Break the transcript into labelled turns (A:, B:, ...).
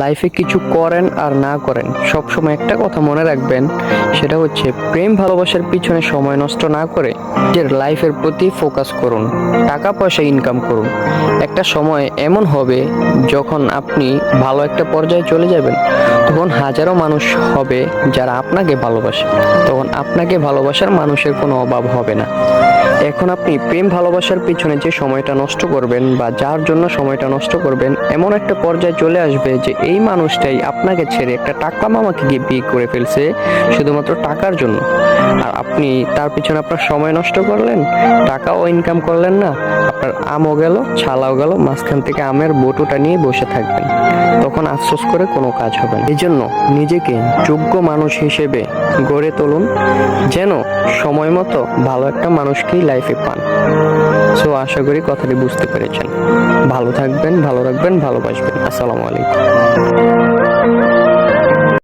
A: লাইফে কিছু করেন আর না করেন, সবসময় একটা কথা মনে রাখবেন, সেটা হচ্ছে প্রেম ভালোবাসার পিছনে সময় নষ্ট না করে নিজের লাইফের প্রতি ফোকাস করুন টাকা পয়সা ইনকাম করুন। একটা সময় এমন হবে যখন আপনি ভালো একটা পর্যায়ে চলে যাবেন, তখন হাজারো মানুষ হবে যারা আপনাকে ভালোবাসে, তখন আপনাকে ভালোবাসার মানুষের কোনো অভাব হবে না। এখন আপনি প্রেম ভালোবাসার পিছনে যে সময়টা নষ্ট করবেন বা যার জন্য সময়টা নষ্ট করবেন, এমন একটা পর্যায়ে চলে আসবে যে এই মানুষটাই আপনাকে ছেড়ে একটা টাকা মামাকে গিয়ে বিয়ে করে ফেলছে শুধুমাত্র টাকার জন্য। আর আপনি তার পিছনে আপনার সময় নষ্ট করলেন, টাকাও ইনকাম করলেন না, আপনার আমও গেল, ছালাও গেল, মাঝখান থেকে আমের বটুটা নিয়ে বসে থাকবেন। তখন আফসোস করে কোনো কাজ হবে না। এই জন্য নিজেকে যোগ্য মানুষ হিসেবে গড়ে তুলুন, যেন সময় মতো ভালো একটা মানুষকেই লাইফে পান। সো আশা করি কথাটি বুঝতে পেরেছেন। ভালো থাকবেন ভালো রাখবেন ভালোবাসবেন। আসসালামু আলাইকুম।